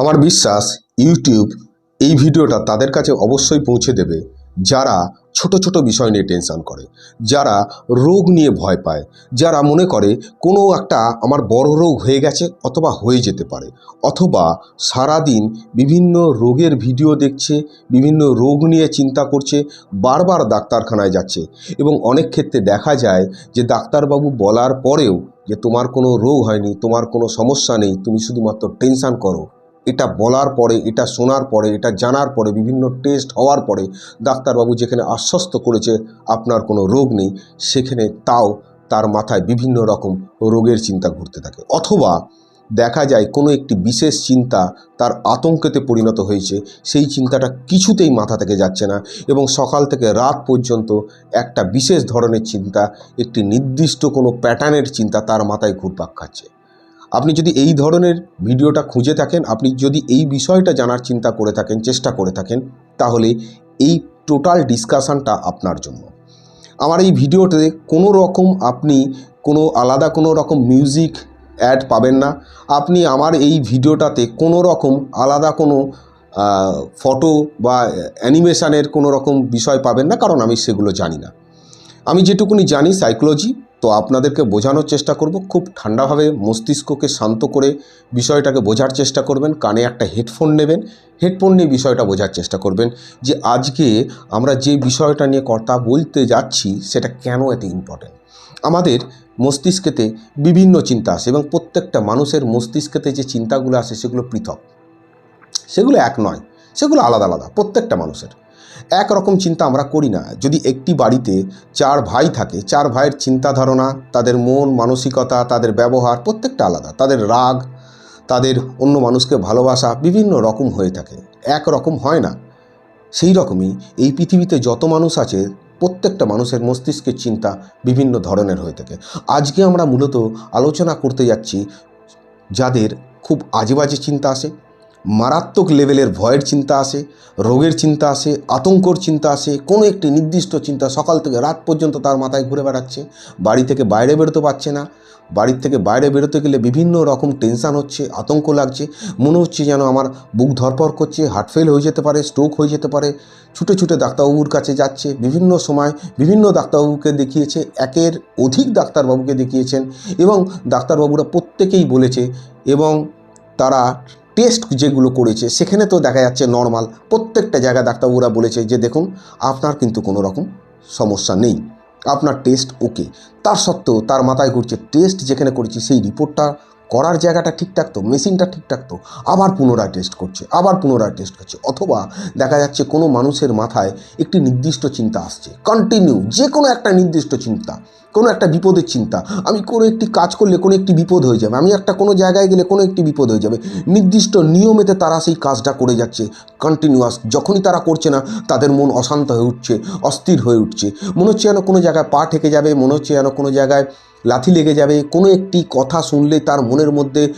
আমার বিশ্বাস, ইউটিউব এই ভিডিওটা তাদের কাছে অবশ্যই পৌঁছে দেবে যারা ছোট ছোট বিষয় নিয়ে টেনশন করে, যারা রোগ নিয়ে ভয় পায়, যারা মনে করে কোনো একটা আমার বড় রোগ হয়ে গেছে অথবা হয়ে যেতে পারে, অথবা সারাদিন বিভিন্ন রোগের ভিডিও দেখছে, বিভিন্ন রোগ নিয়ে চিন্তা করছে, বারবার ডাক্তারখানায় যাচ্ছে এবং অনেক ক্ষেত্রে দেখা যায় যে ডাক্তারবাবু বলার পরেও যে তোমার কোনো রোগ হয়নি, তোমার কোনো সমস্যা নেই, তুমি শুধুমাত্র টেনশান করো এটা বলার পরে, এটা শোনার পরে, এটা জানার পরে, বিভিন্ন টেস্ট হওয়ার পরে ডাক্তারবাবু যেখানে আশ্বস্ত করেছে আপনার কোনো রোগ নেই, সেখানে তাও তার মাথায় বিভিন্ন রকম রোগের চিন্তা ঘুরতে থাকে। অথবা দেখা যায় কোনো একটি বিশেষ চিন্তা তার আতঙ্কেতে পরিণত হয়েছে, সেই চিন্তাটা কিছুতেই মাথা থেকে যাচ্ছে না এবং সকাল থেকে রাত পর্যন্ত একটা বিশেষ ধরনের চিন্তা, একটি নির্দিষ্ট কোনো প্যাটার্নের চিন্তা তার মাথায় ঘুরপাক খাচ্ছে। আপনি যদি এই ধরনের ভিডিওটা খুঁজে থাকেন, আপনি যদি এই বিষয়টা জানার চিন্তা করে থাকেন, চেষ্টা করে থাকেন, তাহলে এই টোটাল ডিসকাশনটা আপনার জন্য। আমার এই ভিডিওতে কোনো রকম আপনি কোনো আলাদা কোনো রকম মিউজিক অ্যাড পাবেন না। আপনি আমার এই ভিডিওটাতে কোনো রকম আলাদা কোনো ফটো বা অ্যানিমেশানের কোনো রকম বিষয় পাবেন না, কারণ আমি সেগুলো জানি না। আমি যেটুকুনি জানি, সাইকোলজি তো আপনাদেরকে বোঝানোর চেষ্টা করব। খুব ঠান্ডাভাবে মস্তিষ্ককে শান্ত করে বিষয়টাকে বোঝার চেষ্টা করবেন। কানে একটা হেডফোন নেবেন। হেডফোন নিয়ে বিষয়টা বোঝার চেষ্টা করবেন যে আজকে আমরা যে বিষয়টা নিয়ে কথা বলতে যাচ্ছি সেটা কেন এত ইম্পর্টেন্ট আমাদের মস্তিষ্কেতে বিভিন্ন চিন্তা আসে এবং প্রত্যেকটা মানুষের মস্তিষ্কেতে যে চিন্তাগুলো আসে সেগুলো পৃথক। সেগুলো এক নয়, সেগুলো আলাদা আলাদা প্রত্যেকটা মানুষের। একরকম চিন্তা আমরা করি না। যদি একটি বাড়িতে চার ভাই থাকে, চার ভাইয়ের চিন্তা ধারণা তাদের মন, মানসিকতা, তাদের ব্যবহার প্রত্যেকটা আলাদা। তাদের রাগ, তাদের অন্য মানুষকে ভালোবাসা বিভিন্ন রকম হয়ে থাকে। এক রকম হয় না। সেই রকমই এই পৃথিবীতে যত মানুষ আছে, প্রত্যেকটা মানুষের মস্তিষ্কের চিন্তা বিভিন্ন ধরনের হয়ে থাকে। আজকে আমরা মূলত আলোচনা করতে যাচ্ছি যাদের খুব আজে বাজে চিন্তা আসে মারাত্মক লেভেলের ভয়ের চিন্তা আসে, রোগের চিন্তা আসে, আতঙ্কর চিন্তা আসে, কোনো একটি নির্দিষ্ট চিন্তা সকাল থেকে রাত পর্যন্ত তার মাথায় ঘুরে বেড়াচ্ছে, বাড়ি থেকে বাইরে বেরোতে পারছে না বাড়ির থেকে বাইরে বেরোতে গেলে বিভিন্ন রকম টেনশান হচ্ছে, আতঙ্ক লাগছে, মনে হচ্ছে যেন আমার বুক ধরপড় করছে হার্ট ফেল হয়ে যেতে পারে স্ট্রোক হয়ে যেতে পারে, ছুটে ছুটে ডাক্তারবাবুর কাছে যাচ্ছে, বিভিন্ন সময় বিভিন্ন ডাক্তারবাবুকে দেখিয়েছে, একের অধিক ডাক্তারবাবুকে দেখিয়েছেন এবং ডাক্তারবাবুরা প্রত্যেকেই বলেছে এবং তারা টেস্ট যেগুলো করেছে, সেখানে তো দেখা যাচ্ছে নর্মাল প্রত্যেকটা জায়গায় ডাক্তারবাবুরা বলেছে যে দেখুন, আপনার কিন্তু কোনো রকম সমস্যা নেই। আপনার টেস্ট ওকে তার সত্ত্বেও তার মাথায় ঘুরছে টেস্ট যেখানে করেছি, সেই রিপোর্টটা করার জায়গাটা ঠিকঠাক তো মেশিনটা ঠিকঠাক তো, আবার পুনরায় টেস্ট করছে, আবার পুনরায় টেস্ট করছে। অথবা দেখা যাচ্ছে কোনো মানুষের মাথায় একটি নির্দিষ্ট চিন্তা আসছে কন্টিনিউ যে কোনো একটা নির্দিষ্ট চিন্তা। কোনো একটা বিপদের চিন্তা। আমি কোনো একটি কাজ করলে কোনো একটি বিপদ হয়ে যাবে। আমি একটা কোনো জায়গায় গেলে কোনো একটি বিপদ হয়ে যাবে। নির্দিষ্ট নিয়মেতে তারা সেই কাজটা করে যাচ্ছে। কন্টিনিউয়াস যখনই তারা করছে না, তাদের মন অশান্ত হয়ে উঠছে, অস্থির হয়ে উঠছে। মনে হচ্ছে যেন কোনো জায়গায় পা ঠেকে যাবে, মনে হচ্ছে যেন কোনো জায়গায় লাথি লেগে যাবে। কোনো একটি কথা শুনলে তার মনের মধ্যে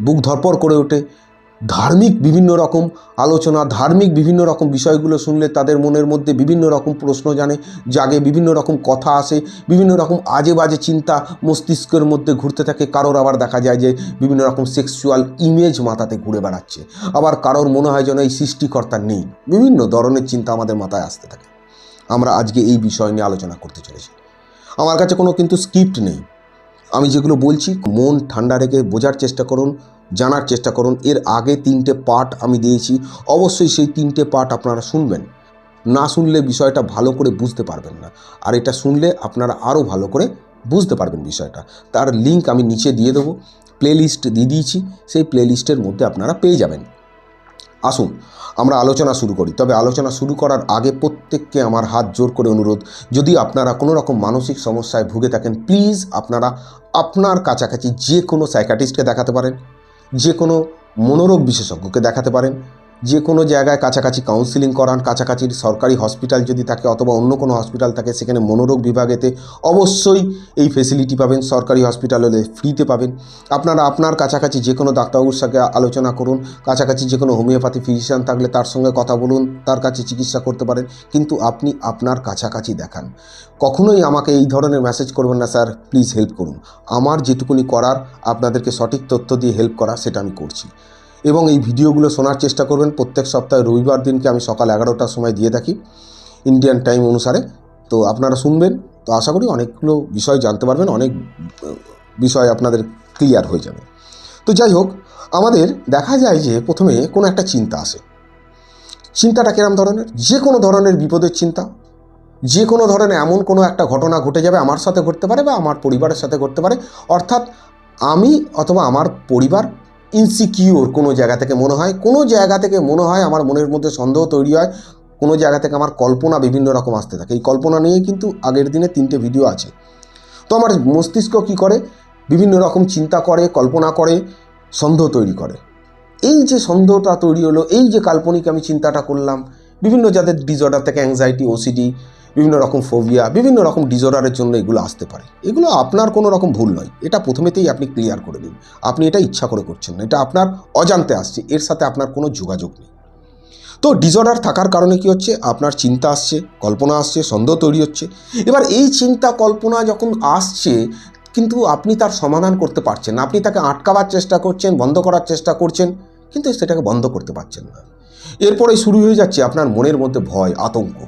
বুক ধরপড় করে ওঠে। ধার্মিক বিভিন্ন রকম আলোচনা, ধার্মিক বিভিন্ন রকম বিষয়গুলো শুনলে তাদের মনের মধ্যে বিভিন্ন রকম প্রশ্ন জানে, জাগে, বিভিন্ন রকম কথা আসে, বিভিন্ন রকম আজে বাজে চিন্তা মস্তিষ্কের মধ্যে ঘুরতে থাকে। কারোর আবার দেখা যায় যে বিভিন্ন রকম সেক্সুয়াল ইমেজ মাথাতে ঘুরে বেড়াচ্ছে। আবার কারোর মনে হয় যেন এই সৃষ্টিকর্তা নেই। বিভিন্ন ধরনের চিন্তা আমাদের মাথায় আসতে থাকে। আমরা আজকে এই বিষয় নিয়ে আলোচনা করতে চলেছি। আমার কাছে কোনো কিন্তু স্ক্রিপ্ট নেই। আমি যেগুলো বলছি, মন ঠান্ডা রেখে বোঝার চেষ্টা করুন। জানার চেষ্টা করুন। এর আগে তিনটে পার্ট আমি দিয়েছি। অবশ্যই সেই তিনটে পার্ট আপনারা শুনবেন। না শুনলে বিষয়টা ভালো করে বুঝতে পারবেন না। আর এটা শুনলে আপনারা আরও ভালো করে বুঝতে পারবেন বিষয়টা। তার লিঙ্ক আমি নিচে দিয়ে দেবো। প্লেলিস্ট দিয়ে দিয়েছি। সেই প্লেলিস্টের মধ্যে আপনারা পেয়ে যাবেন। আসুন, আমরা আলোচনা শুরু করি। তবে আলোচনা শুরু করার আগে প্রত্যেককে আমার হাত জোর করে অনুরোধ, যদি আপনারা কোনো রকম মানসিক সমস্যায় ভুগে থাকেন প্লিজ আপনারা আপনার কাছাকাছি যে কোনো সাইকাটিস্টকে দেখাতে পারেন। যে কোনো মনোরোগ বিশেষজ্ঞকে দেখাতে পারেন। যে কোনো জায়গায় কাছাকাছি কাউন্সিলিং করান কাছাকাছির সরকারি হসপিটাল যদি থাকে অথবা অন্য কোনো হসপিটাল থাকে, সেখানে মনোরোগ বিভাগেতে অবশ্যই এই ফেসিলিটি পাবেন, সরকারি হসপিটাল হলে ফ্রিতে পাবেন। আপনারা আপনার কাছাকাছি যে কোনো ডাক্তারবাবুর সঙ্গে আলোচনা করুন, কাছাকাছি যে কোনো হোমিওপ্যাথি ফিজিশিয়ান থাকলে তার সঙ্গে কথা বলুন, তার কাছে চিকিৎসা করতে পারেন, কিন্তু আপনি আপনার কাছাকাছি দেখান। কখনোই আমাকে এই ধরনের মেসেজ করবেন না, স্যার প্লিজ হেল্প করুন। আমার যেটুকুনি করার, আপনাদেরকে সঠিক তথ্য দিয়ে হেল্প করা সেটা আমি করছি। এবং এই ভিডিওগুলো শোনার চেষ্টা করবেন। প্রত্যেক সপ্তাহে রবিবার দিনকে আমি সকাল এগারোটার সময় দিয়ে থাকি ইন্ডিয়ান টাইম অনুসারে। তো আপনারা শুনবেন। তো আশা করি অনেকগুলো বিষয় জানতে পারবেন, অনেক বিষয় আপনাদের ক্লিয়ার হয়ে যাবে। তো যাই হোক, আমাদের দেখা যায় যে প্রথমে কোনো একটা চিন্তা আসে। চিন্তাটা কিরম ধরনের? যে কোনো ধরনের বিপদের চিন্তা। যে কোনো ধরনের এমন কোনো একটা ঘটনা ঘটে যাবে আমার সাথে ঘটতে পারে বা আমার পরিবারের সাথে ঘটতে পারে। অর্থাৎ আমি অথবা আমার পরিবার ইনসিকিউর কোনো জায়গা থেকে মনে হয়, কোনো জায়গা থেকে মনে হয় আমার মনের মধ্যে সন্দেহ তৈরি হয়, কোনো জায়গা থেকে আমার কল্পনা বিভিন্ন রকম আসতে থাকে। এই কল্পনা নিয়েই কিন্তু আগের দিনে তিনটে ভিডিও আছে। তো আমার মস্তিষ্ক কি করে? বিভিন্ন রকম চিন্তা করে, কল্পনা করে, সন্দেহ তৈরি করে। এই যে সন্দেহটা তৈরি হলো, এই যে কাল্পনিক আমি চিন্তাটা করলাম, বিভিন্ন যাদের ডিজর্ডার থেকে অ্যাংজাইটি ওসিডি বিভিন্ন রকম ফোবিয়া বিভিন্ন রকম ডিজর্ডারের জন্য এগুলো আসতে পারে। এগুলো আপনার কোনো রকম ভুল নয়। এটা প্রথমেতেই আপনি ক্লিয়ার করে দিন। আপনি এটা ইচ্ছা করে করছেন না। এটা আপনার অজান্তে আসছে। এর সাথে আপনার কোনো যোগাযোগ নেই। তো ডিজর্ডার থাকার কারণে কি হচ্ছে? আপনার চিন্তা আসছে, কল্পনা আসছে, সন্দেহ তৈরি হচ্ছে। এবার এই চিন্তা, কল্পনা যখন আসছে, কিন্তু আপনি তার সমাধান করতে পারছেন না। আপনি তাকে আটকাবার চেষ্টা করছেন, বন্ধ করার চেষ্টা করছেন, কিন্তু সেটাকে বন্ধ করতে পারছেন না। এরপরে শুরু হয়ে যাচ্ছে আপনার মনের মধ্যে ভয়, আতঙ্ক।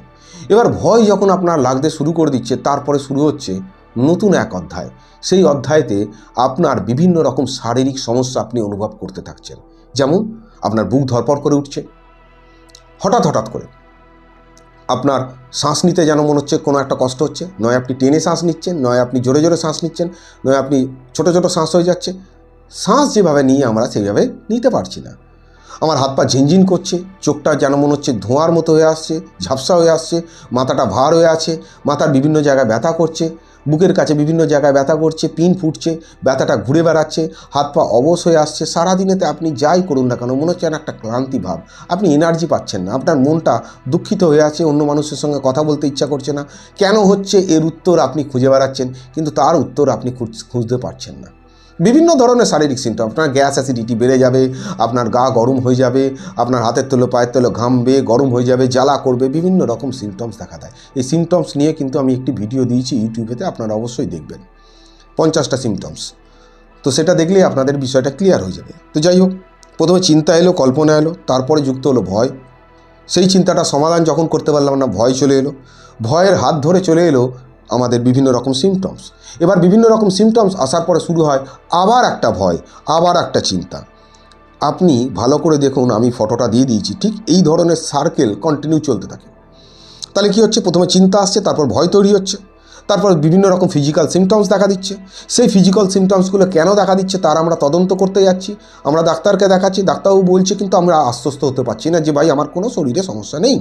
এবার ভয় যখন আপনার লাগতে শুরু করে দিচ্ছে, তারপরে শুরু হচ্ছে নতুন এক অধ্যায়। সেই অধ্যায়তে আপনার বিভিন্ন রকম শারীরিক সমস্যা আপনি অনুভব করতে থাকছেন। যেমন, আপনার বুক ধরপড় করে উঠছে। হঠাৎ হঠাৎ করে আপনার শ্বাস নিতে যেন মনে হচ্ছে, কোনো একটা কষ্ট হচ্ছে। নয়, আপনি টেনে শ্বাস নিচ্ছেন, নয়, আপনি জোরে জোরে শ্বাস নিচ্ছেন, নয়, আপনি ছোট ছোট শ্বাস হয়ে যাচ্ছে। শ্বাস যেভাবে নিয়ে আমরা, সেইভাবে নিতে পারছি না। আমার হাত পা ঝিনঝিন করছে, চোখটা যেন মনে হচ্ছে ধোঁয়ার মতো হয়ে আসছে, ঝাপসা হয়ে আসছে, মাথাটা ভার হয়ে আছে, মাথার বিভিন্ন জায়গায় ব্যথা করছে, বুকের কাছে বিভিন্ন জায়গায় ব্যথা করছে, পিন ফুটছে, ব্যথাটা ঘুরে বেড়াচ্ছে, হাত পা অবশ হয়ে আসছে। সারাদিনেতে আপনি যাই করুন না কেন, মনে হচ্ছে একটা ক্লান্তি ভাব। আপনি এনার্জি পাচ্ছেন না, আপনার মনটা দুঃখিত হয়ে আছে, অন্য মানুষের সঙ্গে কথা বলতে ইচ্ছা করছে না। কেন হচ্ছে এর উত্তর আপনি খুঁজে বেড়াচ্ছেন, কিন্তু তার উত্তর আপনি খুঁজ- খুঁজতে পারছেন না। বিভিন্ন ধরনের শারীরিক সিমটম আপনার গ্যাস অ্যাসিডিটি বেড়ে যাবে, আপনার গা গরম হয়ে যাবে, আপনার হাতের তেলো, পায়ের তেলো ঘামবে, গরম হয়ে যাবে, জ্বালা করবে, বিভিন্ন রকম সিমটমস দেখা দেয়। এই সিমটমস নিয়ে কিন্তু আমি একটি ভিডিও দিয়েছি ইউটিউবেতে আপনারা অবশ্যই দেখবেন। পঞ্চাশটা সিমটমস তো সেটা দেখলেই আপনাদের বিষয়টা ক্লিয়ার হয়ে যাবে। তো যাই হোক, প্রথমে চিন্তা এলো, কল্পনা এলো, তারপরে যুক্ত হলো ভয়। সেই চিন্তাটা সমাধান যখন করতে পারলাম না, ভয় চলে এলো। ভয়ের হাত ধরে চলে এলো আমাদের বিভিন্ন রকম সিমটমস এবার বিভিন্ন রকম সিমটমস আসার পরে শুরু হয় আবার একটা ভয়, আবার একটা চিন্তা। আপনি ভালো করে দেখুন, আমি ফটোটা দিয়ে দিয়েছি, ঠিক এই ধরনের সার্কেল কন্টিনিউ চলতে থাকে। তাহলে কি হচ্ছে? প্রথমে চিন্তা আসছে, তারপর ভয় তৈরি হচ্ছে। তারপর বিভিন্ন রকম ফিজিক্যাল সিমটমস দেখা দিচ্ছে। সেই ফিজিক্যাল সিমটমসগুলো কেন দেখা দিচ্ছে? তার আমরা তদন্ত করতে যাচ্ছি। আমরা ডাক্তারকে দেখাচ্ছি। ডাক্তারবাবু বলছে, কিন্তু আমরা আশ্বস্ত হতে পারছি না যে ভাই, আমার কোনো শরীরে সমস্যা নেই।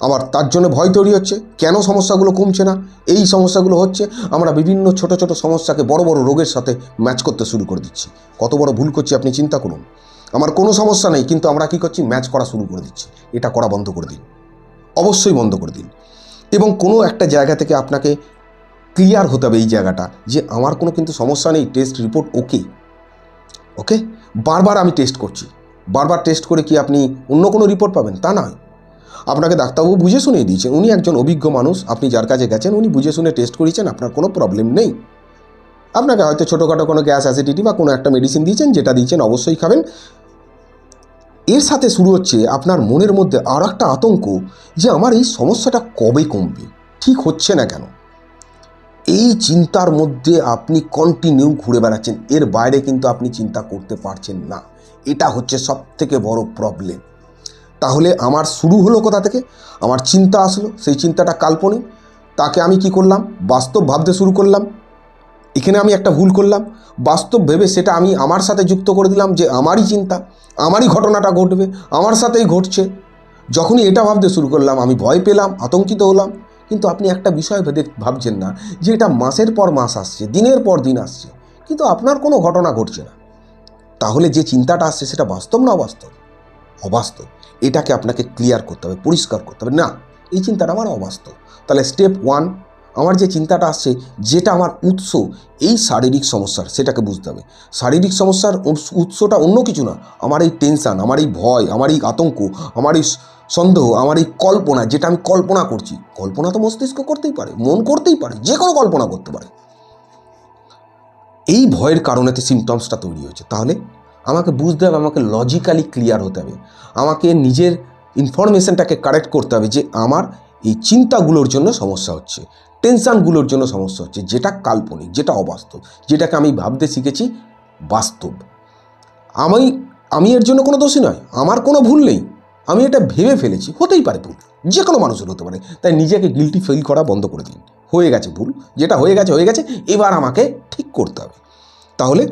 আমার তার জন্য ভয় তৈরি হচ্ছে। কেন সমস্যাগুলো কমছে না? এই সমস্যাগুলো হচ্ছে, আমরা বিভিন্ন ছোট ছোট সমস্যাকে বড় বড় রোগের সাথে ম্যাচ করতে শুরু করে দিচ্ছি। কত বড় ভুল করছি আপনি চিন্তা করুন। আমার কোনো সমস্যা নেই, কিন্তু আমরা কি করছি? ম্যাচ করা শুরু করে দিচ্ছি। এটা করা বন্ধ করে দিন। অবশ্যই বন্ধ করে দিন। এবং কোনো একটা জায়গা থেকে আপনাকে ক্লিয়ার হতে হবে এই জায়গাটা যে আমার কোনো কিন্তু সমস্যা নেই টেস্ট রিপোর্ট ওকে ওকে বারবার আমি টেস্ট করছি। বারবার টেস্ট করে কি আপনি অন্য কোনো রিপোর্ট পাবেন? তা নয়। আপনাকে ডাক্তারবাবু বুঝে শুনিয়ে দিয়েছেন। উনি একজন অভিজ্ঞ মানুষ, আপনি যার কাছে গেছেন, উনি বুঝে শুনে টেস্ট করিয়েছেন, আপনার কোনো প্রবলেম নেই। আপনাকে হয়তো ছোটোখাটো কোনো গ্যাস অ্যাসিডিটি বা কোনো একটা মেডিসিন দিয়েছেন, যেটা দিয়েছেন, অবশ্যই খাবেন। এর সাথে শুরু হচ্ছে আপনার মনের মধ্যে আর একটা আতঙ্ক যে আমার এই সমস্যাটা কবে কমবে? ঠিক হচ্ছে না কেন? এই চিন্তার মধ্যে আপনি কন্টিনিউ ঘুরে বেড়াচ্ছেন। এর বাইরে কিন্তু আপনি চিন্তা করতে পারছেন না। এটা হচ্ছে সব থেকে বড় প্রবলেম তাহলে আমার শুরু হলো কোথা থেকে? আমার চিন্তা আসলো, সেই চিন্তাটা কাল্পনিক। তাকে আমি কি করলাম? বাস্তব ভাবতে শুরু করলাম। এখানে আমি একটা ভুল করলাম। বাস্তব ভেবে সেটা আমি আমার সাথে যুক্ত করে দিলাম যে আমারই চিন্তা, আমারই ঘটনাটা ঘটবে, আমার সাথেই ঘটছে। যখনই এটা ভাবতে শুরু করলাম, আমি ভয় পেলাম, আতঙ্কিত হলাম। কিন্তু আপনি একটা বিষয় ভেবে ভাবছেন না যে এটা মাসের পর মাস আসছে, দিনের পর দিন আসছে। কিন্তু আপনার কোনো ঘটনা ঘটছে না। তাহলে যে চিন্তাটা আসছে সেটা বাস্তব না অবাস্তব? অবাস্তব। এটাকে আপনাকে ক্লিয়ার করতে হবে, পরিষ্কার করতে হবে। না, এই চিন্তাটা আমার অবাস্তব। তাহলে স্টেপ ওয়ান আমার যে চিন্তাটা আসছে, যেটা আমার উৎস, এই শারীরিক সমস্যার, সেটাকে বুঝতে হবে। শারীরিক সমস্যার উৎসটা অন্য কিছু না। আমার এই টেনশান আমার এই ভয়, আমার এই আতঙ্ক, আমার এই সন্দেহ, আমার এই কল্পনা, যেটা আমি কল্পনা করছি। কল্পনা তো মস্তিষ্ক করতেই পারে, মন করতেই পারে, যে কোনো কল্পনা করতে পারে। এই ভয়ের কারণেতে সিমটমসটা তৈরি হয়েছে। তাহলে আমাকে বুঝতে হবে, আমাকে লজিক্যালি ক্লিয়ার হতে হবে। আমাকে নিজের ইনফরমেশনটাকে কারেক্ট করতে হবে যে আমার এই চিন্তাগুলোর জন্য সমস্যা হচ্ছে টেনশানগুলোর জন্য সমস্যা হচ্ছে, যেটা কাল্পনিক, যেটা অবাস্তব, যেটাকে আমি ভাবতে শিখেছি বাস্তব। আমি আমি এর জন্য কোনো দোষী নয়, আমার কোনো ভুল নেই। আমি এটা ভেবে ফেলেছি, হতেই পারে ভুল যে কোনো মানুষের হতে পারে। তাই নিজেকে গিলটি ফিল করা বন্ধ করে দিন। হয়ে গেছে ভুল, যেটা হয়ে গেছে হয়ে গেছে, এবার আমাকে ঠিক করতে হবে। তাহলে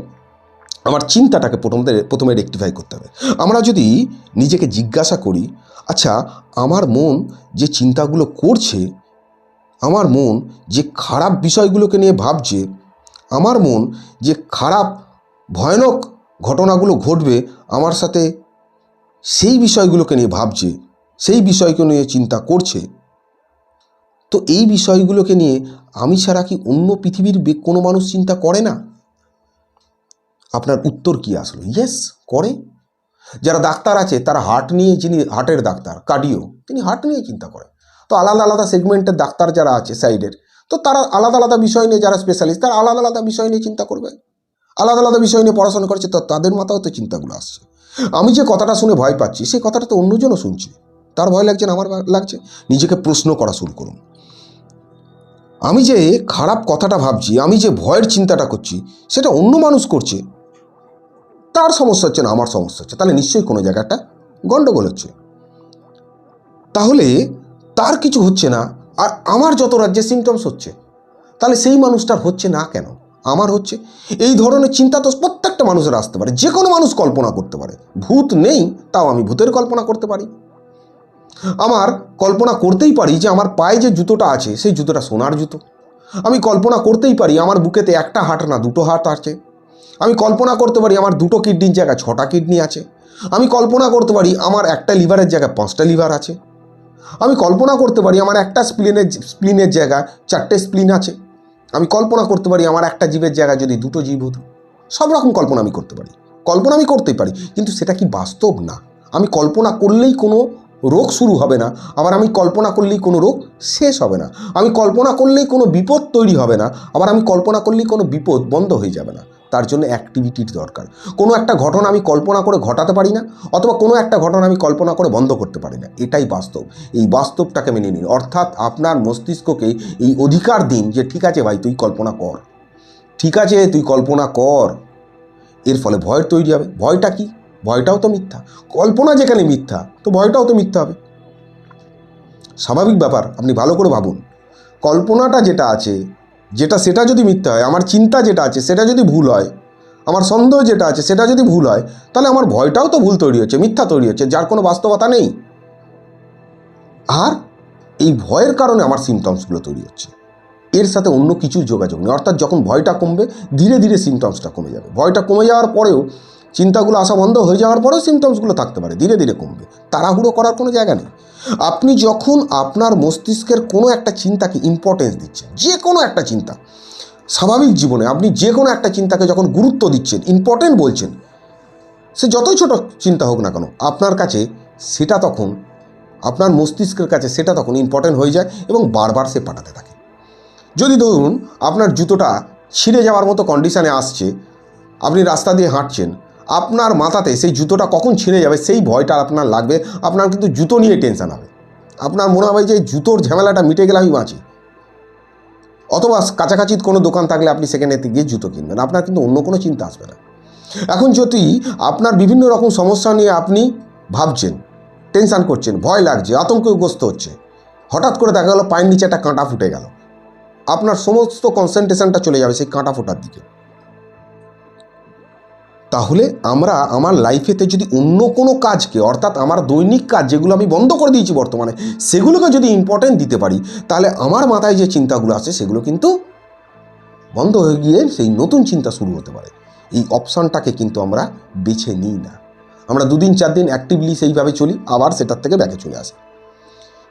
আমার চিন্তাটাকে প্রথমে প্রথমে রেকটিফাই করতে হবে। আমরা যদি নিজেকে জিজ্ঞাসা করি আচ্ছা আমার মন যে চিন্তাগুলো করছে, আমার মন যে খারাপ বিষয়গুলোকে নিয়ে ভাবছে, আমার মন যে খারাপ, ভয়ানক ঘটনাগুলো ঘটবে, আমার সাথে সেই বিষয়গুলোকে নিয়ে ভাবছে, সেই বিষয়কে নিয়ে চিন্তা করছে, তো এই বিষয়গুলোকে নিয়ে আমি ছাড়া কি অন্য পৃথিবীর কোনো মানুষ চিন্তা করে না? আপনার উত্তর কি আসলো? ইয়েস করে। যারা ডাক্তার আছে, তারা হার্ট নিয়ে যিনি হার্টের ডাক্তার কার্ডিও তিনি হার্ট নিয়ে চিন্তা করেন। তো আলাদা আলাদা সেগমেন্টের ডাক্তার যারা আছে সাইডের তো তারা আলাদা আলাদা বিষয় নিয়ে যারা স্পেশালিস্ট তারা আলাদা আলাদা বিষয় নিয়ে চিন্তা করবে। আলাদা আলাদা বিষয় নিয়ে পড়াশোনা করছে, তো তাদের মাথাও তো চিন্তাগুলো আসছে। আমি যে কথাটা শুনে ভয় পাচ্ছি সেই কথাটা তো অন্যজনও শুনছে। তার ভয় লাগছে না, আমার লাগছে। নিজেকে প্রশ্ন করা শুরু করুন। আমি যে খারাপ কথাটা ভাবছি, আমি যে ভয়ের চিন্তাটা করছি, সেটা অন্য মানুষ করছে। তার সমস্যা হচ্ছে না, আমার সমস্যা হচ্ছে। তাহলে নিশ্চয়ই কোনো জায়গাটা গণ্ডগোল হচ্ছে। তাহলে তার কিছু হচ্ছে না, আর আমার যত রাজ্যে সিমটমস হচ্ছে, তাহলে সেই মানুষটার হচ্ছে না কেন? আমার হচ্ছে। এই ধরনের চিন্তা তো প্রত্যেকটা মানুষের আসতে পারে যে কোনো মানুষ কল্পনা করতে পারে। ভূত নেই, তাও আমি ভূতের কল্পনা করতে পারি। আমার কল্পনা করতেই পারি যে আমার পায়ে যে জুতোটা আছে, সেই জুতোটা সোনার জুতো। আমি কল্পনা করতেই পারি, আমার বুকেতে একটা হাট না, দুটো হাত আছে। আমি কল্পনা করতে পারি আমার দুটো কিডনির জায়গায় ছটা কিডনি আছে। আমি কল্পনা করতে পারি আমার একটা লিভারের জায়গায় পাঁচটা লিভার আছে। আমি কল্পনা করতে পারি আমার একটা স্প্লিনের স্প্লিনের জায়গায় চারটে স্প্লিন আছে। আমি কল্পনা করতে পারি আমার একটা জীবের জায়গায় যদি দুটো জীব হতো। সব রকম কল্পনা আমি করতে পারি। কল্পনা আমি করতেই পারি, কিন্তু সেটা কি বাস্তব না? আমি কল্পনা করলেই কোনো রোগ শুরু হবে না, আবার আমি কল্পনা করলেই কোনো রোগ শেষ হবে না। আমি কল্পনা করলেই কোনো বিপদ তৈরি হবে না, আবার আমি কল্পনা করলেই কোনো বিপদ বন্ধ হয়ে যাবে না। তার জন্য অ্যাক্টিভিটির দরকার। কোনো একটা ঘটনা আমি কল্পনা করে ঘটাতে পারি না, অথবা কোনো একটা ঘটনা আমি কল্পনা করে বন্ধ করতে পারি না। এটাই বাস্তব। এই বাস্তবটাকে মেনে নিন। অর্থাৎ আপনার মস্তিষ্ককে এই অধিকার দিন যে, ঠিক আছে ভাই, তুই কল্পনা কর। ঠিক আছে, তুই কল্পনা কর। এর ফলে ভয় তৈরি হবে। ভয়টা কি? ভয়টাও তো মিথ্যা। কল্পনা যেখানে মিথ্যা, তো ভয়টাও তো মিথ্যা হবে। স্বাভাবিক ব্যাপার। আপনি ভালো করে ভাবুন। কল্পনাটা যেটা আছে যেটা সেটা যদি মিথ্যা হয়, আমার চিন্তা যেটা আছে সেটা যদি ভুল হয়, আমার সন্দেহ যেটা আছে সেটা যদি ভুল হয়, তাহলে আমার ভয়টাও তো ভুল তৈরি হচ্ছে, মিথ্যা তৈরি হচ্ছে, যার কোনো বাস্তবতা নেই। আর এই ভয়ের কারণে আমার সিমটমসগুলো তৈরি হচ্ছে। এর সাথে অন্য কিছুর যোগাযোগ নেই, অর্থাৎ যখন ভয়টা কমবে, ধীরে ধীরে সিমটমসটা কমে যাবে। ভয়টা কমে যাওয়ার পরেও চিন্তাগুলো আসা বন্ধ হয়ে যাওয়ার পরেও সিমটমসগুলো থাকতে পারে, ধীরে ধীরে কমবে। তাড়াহুড়ো করার কোনো জায়গা নেই। আপনি যখন আপনার মস্তিষ্কের কোনো একটা চিন্তাকে ইম্পর্টেন্স দিচ্ছেন যে কোনো একটা চিন্তা, স্বাভাবিক জীবনে আপনি যে কোনো একটা চিন্তাকে যখন গুরুত্ব দিচ্ছেন ইম্পর্টেন্ট বলছেন, সে যতই ছোট চিন্তা হোক না কেন, আপনার কাছে সেটা তখন, আপনার মস্তিষ্কের কাছে সেটা তখন ইম্পর্টেন্ট হয়ে যায় এবং বারবার সে পাঠাতে থাকে। যদি ধরুন, আপনার জুতোটা ছিঁড়ে যাওয়ার মতো কন্ডিশানে আসছে, আপনি রাস্তা দিয়ে হাঁটছেন আপনার মাথাতে সেই জুতোটা কখন ছিঁড়ে যাবে, সেই ভয়টা আপনার লাগবে। আপনার কিন্তু জুতো নিয়ে টেনশান হবে। আপনার মনে হবে যে জুতোর ঝামেলাটা মিটে গেলে আমি বাঁচি। অথবা কাছাকাছি কোনো দোকান থাকলে আপনি সেখানে গিয়ে জুতো কিনবেন। আপনার কিন্তু অন্য কোনো চিন্তা আসবে না। এখন যদি আপনার বিভিন্ন রকম সমস্যা নিয়ে আপনি ভাবছেন, টেনশান করছেন, ভয় লাগছে, আতঙ্কগ্রস্ত হচ্ছে, হঠাৎ করে দেখা গেলো পায়ের নিচে একটা কাঁটা ফুটে গেল। আপনার সমস্ত কনসেন্ট্রেশনটা চলে যাবে সেই কাঁটা ফোটার দিকে। তাহলে আমরা আমার লাইফেতে যদি অন্য কোনো কাজকে, অর্থাৎ আমার দৈনিক কাজ যেগুলো আমি বন্ধ করে দিয়েছি বর্তমানে, সেগুলোকে যদি ইম্পর্টেন্ট দিতে পারি, তাহলে আমার মাথায় যে চিন্তাগুলো আসে, সেগুলো কিন্তু বন্ধ হয়ে গিয়ে সেই নতুন চিন্তা শুরু হতে পারে। এই অপশানটাকে কিন্তু আমরা বেছে নিই না। আমরা দুদিন চার দিন অ্যাক্টিভলি সেইভাবে চলি, আবার সেটার থেকে ব্যাকে চলে আসি।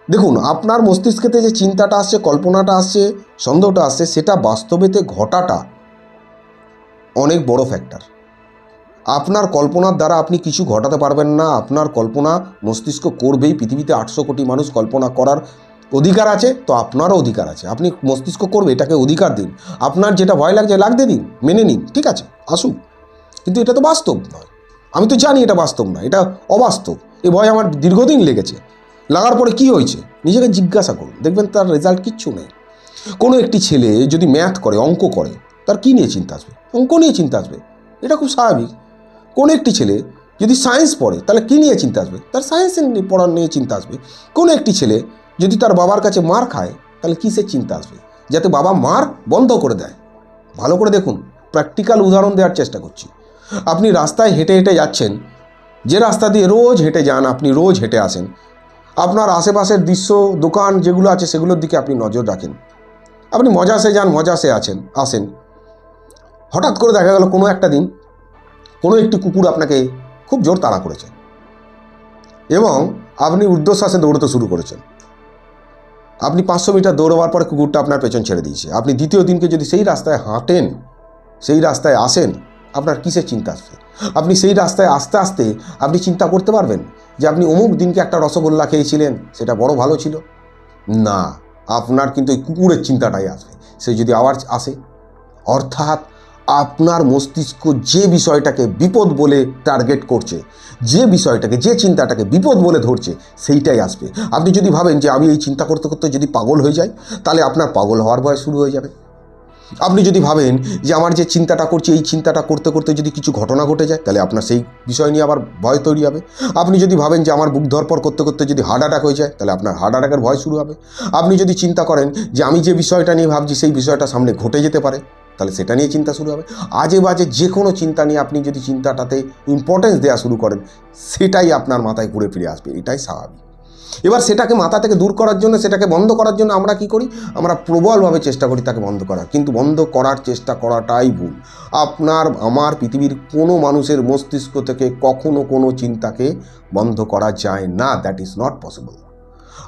দেখুন, আপনার মস্তিষ্কেতে যে চিন্তাটা আসছে, কল্পনাটা আসছে, সন্দেহটা আসছে, সেটা বাস্তবেতে ঘটাটা অনেক বড় ফ্যাক্টর আপনার কল্পনার দ্বারা আপনি কিছু ঘটাতে পারবেন না। আপনার কল্পনা মস্তিষ্ক করবেই। পৃথিবীতে আটশো কোটি মানুষ কল্পনা করার অধিকার আছে, তো আপনারও অধিকার আছে। আপনি মস্তিষ্ক করবে, এটাকে অধিকার দিন। আপনার যেটা ভয় লাগছে, লাগতে দিন, মেনে নিন, ঠিক আছে? আসুক। কিন্তু এটা তো বাস্তব নয়। আমি তো জানি এটা বাস্তব না এটা অবাস্তব। এ ভয় আমার দীর্ঘদিন লেগেছে। লাগার পরে কি হয়েছে? নিজেকে জিজ্ঞাসা করুন, দেখবেন তার রেজাল্ট কিচ্ছু নেই। কোনো একটি ছেলে যদি ম্যাথ করে, অঙ্ক করে, তার কী নিয়ে চিন্তা আসবে? অঙ্ক নিয়ে চিন্তা আসবে। এটা খুব স্বাভাবিক। কোনো একটি ছেলে যদি সায়েন্স পড়ে, তাহলে কী নিয়ে চিন্তা আসবে? তার সায়েন্স পড়ার নিয়ে চিন্তা আসবে। কোনো একটি ছেলে যদি তার বাবার কাছে মার খায়, তাহলে কিসের চিন্তা আসবে? যাতে বাবা মার বন্ধ করে দেয়। ভালো করে দেখুন প্র্যাকটিক্যাল উদাহরণ দেওয়ার চেষ্টা করছি। আপনি রাস্তায় হেঁটে হেঁটে যাচ্ছেন, যে রাস্তা দিয়ে রোজ হেঁটে যান, আপনি রোজ হেঁটে আসেন। আপনার আশেপাশের দৃশ্য, দোকান যেগুলো আছে, সেগুলোর দিকে আপনি নজর রাখেন। আপনি মজাসে যান মজাসে আছেন, আসেন। হঠাৎ করে দেখা গেল কোনো একটা দিন কোনো একটি কুকুর আপনাকে খুব জোর তাড়া করেছে। এবং আপনি ঊর্ধ্বশ্বাসে দৌড়তে শুরু করেছেন। আপনি পাঁচশো মিটার দৌড়াবার পরে কুকুরটা আপনার পেছন ছেড়ে দিয়েছে। আপনি দ্বিতীয় দিনকে যদি সেই রাস্তায় হাঁটেন, সেই রাস্তায় আসেন, আপনার কিসের চিন্তা আসবে আপনি সেই রাস্তায় আস্তে আস্তে আপনি চিন্তা করতে পারবেন যে আপনি অমুক দিনকে একটা রসগোল্লা খেয়েছিলেন, সেটা বড় ভালো ছিল? না, আপনার কিন্তু এই কুকুরের চিন্তাটাই আসবে। সে যদি আবার আসে, অর্থাৎ আপনার মস্তিষ্ক যে বিষয়টাকে বিপদ বলে টার্গেট করছে, যে বিষয়টাকে, যে চিন্তাটাকে বিপদ বলে ধরছে, সেইটাই আসবে। আপনি যদি ভাবেন যে আমি এই চিন্তা করতে করতে যদি পাগল হয়ে যাই, তাহলে আপনার পাগল হওয়ার ভয় শুরু হয়ে যাবে। আপনি যদি ভাবেন যে আমার যে চিন্তাটা করছি, এই চিন্তাটা করতে করতে যদি কিছু ঘটনা ঘটে যায়, তাহলে আপনার সেই বিষয় নিয়ে আবার ভয় তৈরি হবে। আপনি যদি ভাবেন যে আমার বুক ধরপর করতে করতে যদি হার্ট অ্যাটাক হয়ে যায়, তাহলে আপনার হার্ট অ্যাটাকের ভয় শুরু হবে। আপনি যদি চিন্তা করেন যে আমি যে বিষয়টা নিয়ে ভাবছি, সেই বিষয়টা সামনে ঘটে যেতে পারে। তাহলে সেটা নিয়ে চিন্তা শুরু হবে। আজে বাজে যে কোনো চিন্তা নিয়ে আপনি যদি চিন্তাটাতে ইম্পর্টেন্স দেওয়া শুরু করেন, সেটাই আপনার মাথায় ঘুরে ফিরে আসবে, এটাই স্বাভাবিক। এবার সেটাকে মাথা থেকে দূর করার জন্য, সেটাকে বন্ধ করার জন্য আমরা কি করি? আমরা প্রবলভাবে চেষ্টা করি তাকে বন্ধ করার। কিন্তু বন্ধ করার চেষ্টা করাটাই ভুল। আপনার, আমার পৃথিবীর কোনো মানুষের মস্তিষ্ক থেকে কখনো কোনো চিন্তাকে বন্ধ করা যায় না। দ্যাট ইজ নট পসিবল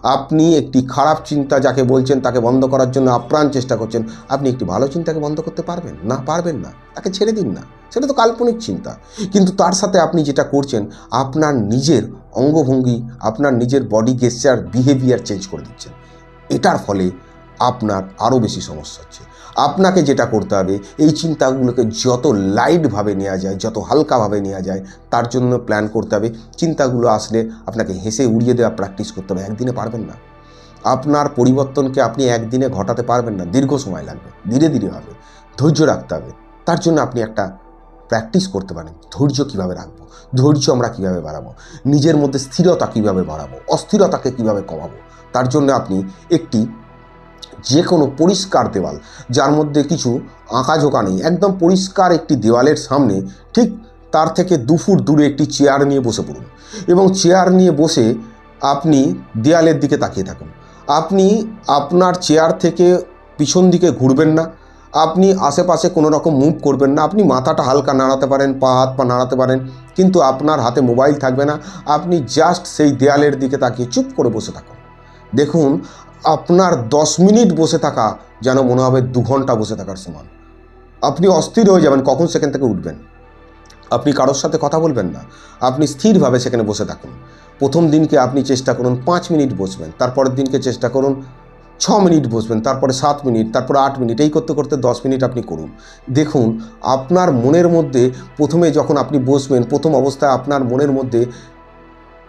আপনি একটি খারাপ চিন্তা যাকে বলছেন তাকে বন্ধ করার জন্য আপ্রাণ চেষ্টা করছেন, আপনি একটি ভালো চিন্তাকে বন্ধ করতে পারবেন? না পারবেন না। তাকে ছেড়ে দিন না। সেটা তো কাল্পনিক চিন্তা। কিন্তু তার সাথে আপনি যেটা করছেন, আপনার নিজের অঙ্গভঙ্গি, আপনার নিজের বডি গেস্টার বিহেভিয়ার চেঞ্জ করে দিচ্ছেন। এটার ফলে আপনার আরও বেশি সমস্যা হচ্ছে। আপনাকে যেটা করতে হবে, এই চিন্তাগুলোকে যত লাইটভাবে নেওয়া যায়, যত হালকাভাবে নেওয়া যায়, তার জন্য প্ল্যান করতে হবে। চিন্তাগুলো আসলে আপনাকে হেসে উড়িয়ে দেওয়া প্র্যাকটিস করতে হবে। একদিনে পারবেন না। আপনার পরিবর্তনকে আপনি একদিনে ঘটাতে পারবেন না। দীর্ঘ সময় লাগবে। ধীরে ধীরে হবে। ধৈর্য রাখতে হবে। তার জন্য আপনি একটা প্র্যাকটিস করতে পারেন। ধৈর্য কীভাবে রাখব? ধৈর্য আমরা কীভাবে বাড়াবো? নিজের মধ্যে স্থিরতা কীভাবে বাড়াবো? অস্থিরতাকে কীভাবে কমাবো? তার জন্য আপনি একটি যে কোনো পরিষ্কার দেওয়াল, যার মধ্যে কিছু আঁকাঝোঁকা নেই। একদম পরিষ্কার একটি দেওয়ালের সামনে ঠিক তার থেকে দু ফুট দূরে একটি চেয়ার নিয়ে বসে পড়ুন এবং চেয়ার নিয়ে বসে আপনি দেয়ালের দিকে তাকিয়ে থাকুন। আপনি আপনার চেয়ার থেকে পিছন দিকে ঘুরবেন না। আপনি আশেপাশে কোনো রকম মুভ করবেন না। আপনি মাথাটা হালকা নাড়াতে পারেন, পা হাত পা নাড়াতে পারেন, কিন্তু আপনার হাতে মোবাইল থাকবে না। আপনি জাস্ট সেই দেয়ালের দিকে তাকিয়ে চুপ করে বসে থাকুন। দেখুন আপনার দশ মিনিট বসে থাকা যেন মনে হবে দু ঘণ্টা বসে থাকার সমান। আপনি অস্থির হয়ে যাবেন, কখন সেখান থেকে উঠবেন? আপনি কারোর সাথে কথা বলবেন না। আপনি স্থিরভাবে সেখানে বসে থাকুন। প্রথম দিনকে আপনি চেষ্টা করুন, পাঁচ মিনিট বসবেন, তারপরের দিনকে চেষ্টা করুন, ছ মিনিট বসবেন, তারপরে সাত মিনিট, তারপরে আট মিনিট, এই করতে করতে দশ মিনিট আপনি করুন। দেখুন, আপনার মনের মধ্যে প্রথমে যখন আপনি বসবেন, প্রথম অবস্থায় আপনার মনের মধ্যে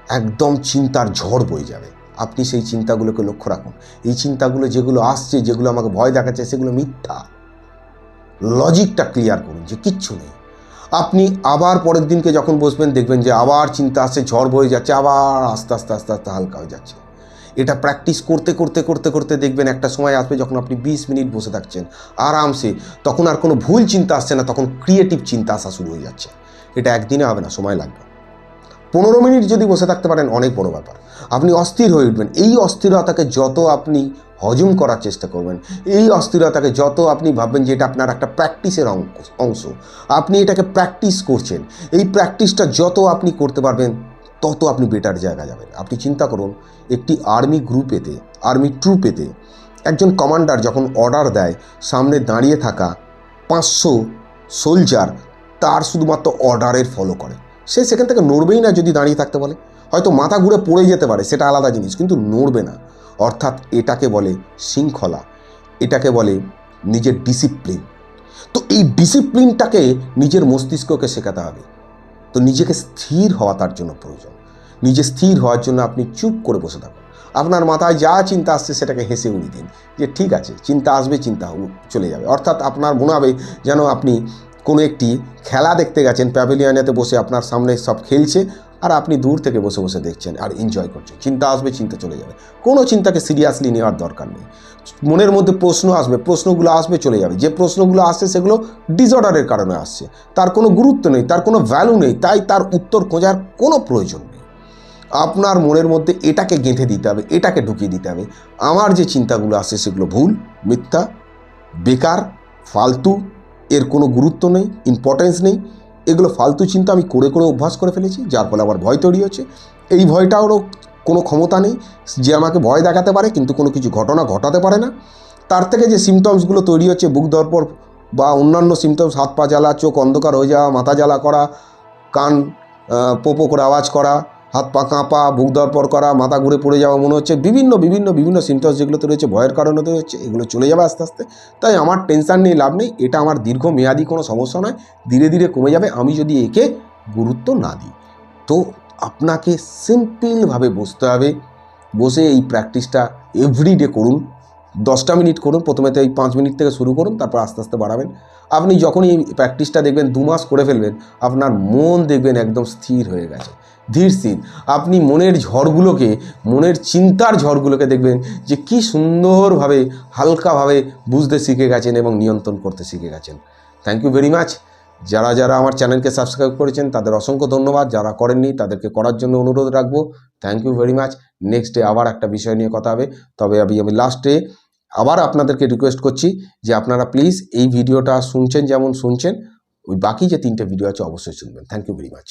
একদম চিন্তার ঝড় বয়ে যাবে। আপনি সেই চিন্তাগুলোকে লক্ষ্য রাখুন। এই চিন্তাগুলো যেগুলো আসছে, যেগুলো আমাকে ভয় দেখাচ্ছে, সেগুলো মিথ্যা। লজিকটা ক্লিয়ার করুন যে কিচ্ছু নেই। আপনি আবার পরের দিনকে যখন বসবেন, দেখবেন যে আবার চিন্তা আসছে, ঝড় বয়ে যাচ্ছে, আবার আস্তে আস্তে আস্তে আস্তে হালকা হয়ে যাচ্ছে। এটা প্র্যাকটিস করতে করতে করতে করতে দেখবেন একটা সময় আসবে যখন আপনি বিশ মিনিট বসে থাকছেন আরামসে। তখন আর কোনো ভুল চিন্তা আসছে না, তখন ক্রিয়েটিভ চিন্তা আসা শুরু হয়ে যাচ্ছে। এটা একদিনে হবে না, সময় লাগবে। পনেরো মিনিট যদি বসে থাকতে পারেন, অনেক বড় ব্যাপার। আপনি অস্থির হয়ে উঠবেন। এই অস্থিরতাকে যত আপনি হজম করার চেষ্টা করবেন, এই অস্থিরতাকে যত আপনি ভাববেন যে এটা আপনার একটা প্র্যাকটিসের অংশ, আপনি এটাকে প্র্যাকটিস করছেন, এই প্র্যাকটিসটা যত আপনি করতে পারবেন, তত আপনি বেটার জায়গা যাবেন। আপনি চিন্তা করুন, একটি আর্মি গ্রুপেতে আর্মি ট্রুপেতে একজন কমান্ডার যখন অর্ডার দেয়, সামনে দাঁড়িয়ে থাকা পাঁচশো সোলজার, তার শুধুমাত্র অর্ডারের ফলো করে। সে সেখান থেকে নড়বেই না যদি দাঁড়িয়ে থাকতে বলে। হয়তো মাথা ঘুরে পড়ে যেতে পারে, সেটা আলাদা জিনিস, কিন্তু নড়বে না। অর্থাৎ এটাকে বলে শৃঙ্খলা, এটাকে বলে নিজের ডিসিপ্লিন তো এই ডিসিপ্লিনটাকে নিজের মস্তিষ্ককে শেখাতে হবে। তো নিজেকে স্থির হওয়া তার জন্য প্রয়োজন। নিজে স্থির হওয়ার জন্য আপনি চুপ করে বসে থাকুন। আপনার মাথায় যা চিন্তা আসছে সেটাকে হেসে উড়িয়ে দিন। যে ঠিক আছে, চিন্তা আসবে, চিন্তা চলে যাবে। অর্থাৎ আপনার মনে হবে যেন আপনি কোনো একটি খেলা দেখতে গেছেন, প্যাভিলিয়নেতে বসে আপনার সামনে সব খেলছে আর আপনি দূর থেকে বসে বসে দেখছেন আর এনজয় করছেন। চিন্তা আসবে, চিন্তা চলে যাবে। কোনো চিন্তাকে সিরিয়াসলি নেওয়ার দরকার নেই। মনের মধ্যে প্রশ্ন আসবে, প্রশ্নগুলো আসবে, চলে যাবে। যে প্রশ্নগুলো আসছে সেগুলো ডিসঅর্ডারের কারণে আসছে। তার কোনো গুরুত্ব নেই, তার কোনো ভ্যালু নেই, তাই তার উত্তর খোঁজার কোনো প্রয়োজন নেই। আপনার মনের মধ্যে এটাকে গেঁথে দিতে হবে, এটাকে ঢুকিয়ে দিতে হবে। আমার যে চিন্তাগুলো আসে সেগুলো ভুল, মিথ্যা, বেকার, ফালতু এর কোনো গুরুত্ব নেই ইম্পর্টেন্স নেই। এগুলো ফালতু চিন্তা আমি করে করে অভ্যাস করে ফেলেছি, যার ফলে আমার ভয় তৈরি হচ্ছে। এই ভয়টারও কোনো ক্ষমতা নেই, যে আমাকে ভয় দেখাতে পারে কিন্তু কোনো কিছু ঘটনা ঘটাতে পারে না। তার থেকে যে সিমটমসগুলো তৈরি হচ্ছে, বুক দরপর বা অন্যান্য সিমটমস হাত পা জ্বালা, চোখ অন্ধকার হয়ে যাওয়া, মাথা জ্বালা করা, কান পোপো করে আওয়াজ করা হাত পা কাঁপা বুক দরপর করা, মাথা ঘুরে পড়ে যাওয়া মনে হচ্ছে। বিভিন্ন বিভিন্ন বিভিন্ন সিমটমস যেগুলোতে রয়েছে, ভয়ের কারণে তো হচ্ছে, এগুলো চলে যাবে আস্তে আস্তে। তাই আমার টেনশান নিয়ে লাভ নেই, এটা আমার দীর্ঘমেয়াদী কোনো সমস্যা নয়। ধীরে ধীরে কমে যাবে, আমি যদি একে গুরুত্ব না দিই। তো আপনাকে সিম্পলভাবে বসতে হবে। বসে এই প্র্যাকটিসটা এভরিডে করুন। দশটা মিনিট করুন, প্রথমে তো এই পাঁচ মিনিট থেকে শুরু করুন, তারপর আস্তে আস্তে বাড়াবেন। আপনি যখনই এই প্র্যাকটিসটা দেখবেন, দু মাস করে ফেলবেন, আপনার মন দেখবেন একদম স্থির হয়ে গেছে, ধীর স্থির। আপনি মনের ঝড়গুলোকে, মনের চিন্তার ঝড়গুলোকে দেখবেন যে কি সুন্দরভাবে, হালকাভাবে বুঝতে শিখে গেছেন এবং নিয়ন্ত্রণ করতে শিখে গেছেন। থ্যাংক ইউ ভেরি মাচ যারা যারা আমার চ্যানেলকে সাবস্ক্রাইব করেছেন, তাদের অসংখ্য ধন্যবাদ। যারা করেননি, তাদেরকে করার জন্য অনুরোধ রাখব। Thank you very much next day আবার একটা বিষয় নিয়ে কথা হবে। তবে আমি আমি লাস্টে আবার আপনাদেরকে রিকোয়েস্ট করছি যে আপনারা প্লিজ এই ভিডিওটা শুনছেন, যেমন শুনছেন, ওই বাকি যে তিনটে ভিডিও আছে অবশ্যই শুনবেন। Thank you very much